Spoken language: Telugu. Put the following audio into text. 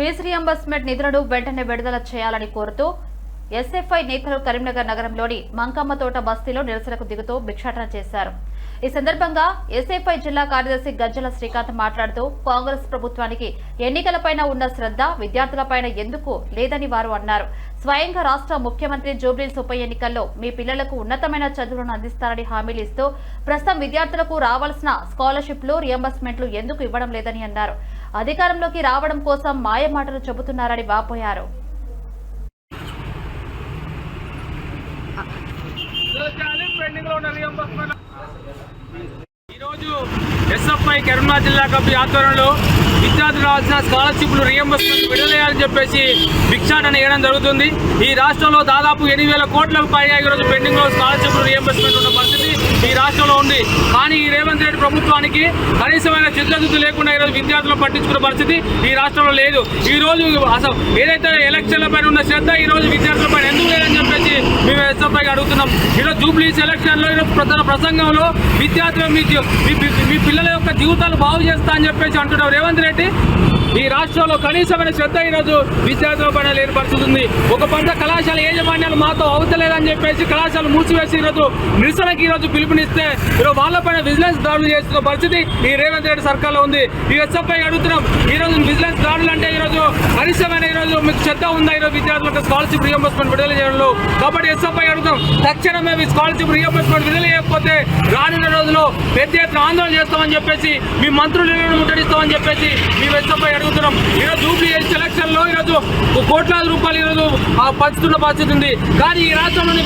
ఫీజు రియంబర్స్మెంట్ నిధులను వెంటనే విడుదల చేయాలని కోరుతూ ఎస్ఎఫ్ఐ నేతలు కరీంనగర్ నగరంలోని మంకమ్మ తోట బస్తీలో నిరసనకు దిగుతూ భిక్షాటన చేశారు. ఈ సందర్భంగా ఎస్ఎఫ్ఐ జిల్లా కార్యదర్శి గజ్జల శ్రీకాంత్ మాట్లాడుతూ కాంగ్రెస్ ప్రభుత్వానికి ఎన్నికలపైన ఉన్న శ్రద్ధ విద్యార్థులపైన ఎందుకు లేదని వారు అన్నారు. స్వయంగా రాష్ట్ర ముఖ్యమంత్రి జూబ్లీస్ ఉప ఎన్నికల్లో మీ పిల్లలకు ఉన్నతమైన చదువులను అందిస్తారని హామీలు ఇస్తూ ప్రస్తుతం విద్యార్థులకు రావాల్సిన స్కాలర్షిప్లు రియంబర్స్మెంట్లు ఎందుకు ఇవ్వడం లేదని అన్నారు. అధికారంలోకి రావడం కోసం మాయ మాటలు చెబుతున్నారని వాపోయారు ఎస్ఎఫ్ఐ కరీంనగర్ జిల్లా కమిటీ ఆధ్వర్యంలో విద్యార్థులు రావాల్సిన స్కాలర్షిప్లు రియంబర్స్మెంట్ విడుదలయ్యాలని చెప్పేసి భిక్షాటన వేయడం జరుగుతుంది. ఈ రాష్ట్రంలో దాదాపు ఎనిమిది వేల కోట్లకు పైగా ఈరోజు పెండింగ్లో స్కాలర్షిప్లు రియంబర్స్మెంట్ ఉన్న ఉంది. కానీ ఈ రేవంత్ రెడ్డి ప్రభుత్వానికి కనీసమైన చిత్తశుద్ధి లేకుండా ఈరోజు విద్యార్థులు పట్టించుకునే పరిస్థితి ఈ రాష్ట్రంలో లేదు. ఈ రోజు అసలు ఏదైతే ఎలక్షన్ల పైన ఉన్న శ్రద్ధ ఈ రోజు విద్యార్థుల పైన ఎందుకు లేదని చెప్పేసి మేము ఎస్ఎఫ్ఐకి అడుగుతున్నాం. ఈరోజు జూబ్లీస్ ఎలక్షన్లో ఈరోజు ప్రధాన ప్రసంగంలో విద్యార్థులు మీ మీ- పిల్లల యొక్క జీవితాలు బాగు చేస్తా అని చెప్పేసి అంటున్నాం రేవంత్ రెడ్డి. ఈ రాష్ట్రంలో కనీసమైన శ్రద్ధ ఈరోజు విద్యార్థుల పైన లేని పరిస్థితి ఉంది ఒక పంట కళాశాల యాజమాన్యాలు మాతో అవుతలేదని చెప్పేసి కళాశాల మూసివేసి ఈరోజు నిరసనకి ఈరోజు పిలుపునిస్తే ఈరోజు వాళ్ళపైన విజిలెన్స్ దాడులు చేస్తున్న పరిస్థితి ఈ రేవంత్ రెడ్డి సర్కార్లో ఉంది. ఈ ఎస్ఎఫ్ఐ అడుగుతున్నాం. ఈ రోజు విజిలెన్స్ దాడులు అంటే ఈరోజు కనీసమైన శ్రద్ధ ఉందా ఈరోజు విద్యార్థులకు స్కాలర్షిప్ రియంబర్స్మెంట్ విడుదల చేయడంలో? కాబట్టి ఎస్ఎఫ్ఐ అడుగుతాం. తక్షణమే మీ స్కాలర్షిప్ రియంబర్స్మెంట్ విడుదల చేయకపోతే రానున్న రోజుల్లో పెద్ద ఎత్తున ఆందోళన చేస్తామని చెప్పేసి మీ మంత్రులు ముట్టడిస్తామని చెప్పేసి మేము ఎస్ఎఫ్ఐ అడుగుతున్నాం. ఈరోజు జూబ్లీ ఎలక్షన్లో ఈరోజు కోట్లాది రూపాయలు ఈరోజు ఆ, పంచుతున్న పరిస్థితి ఉంది. కానీ ఈ రాష్ట్రంలోని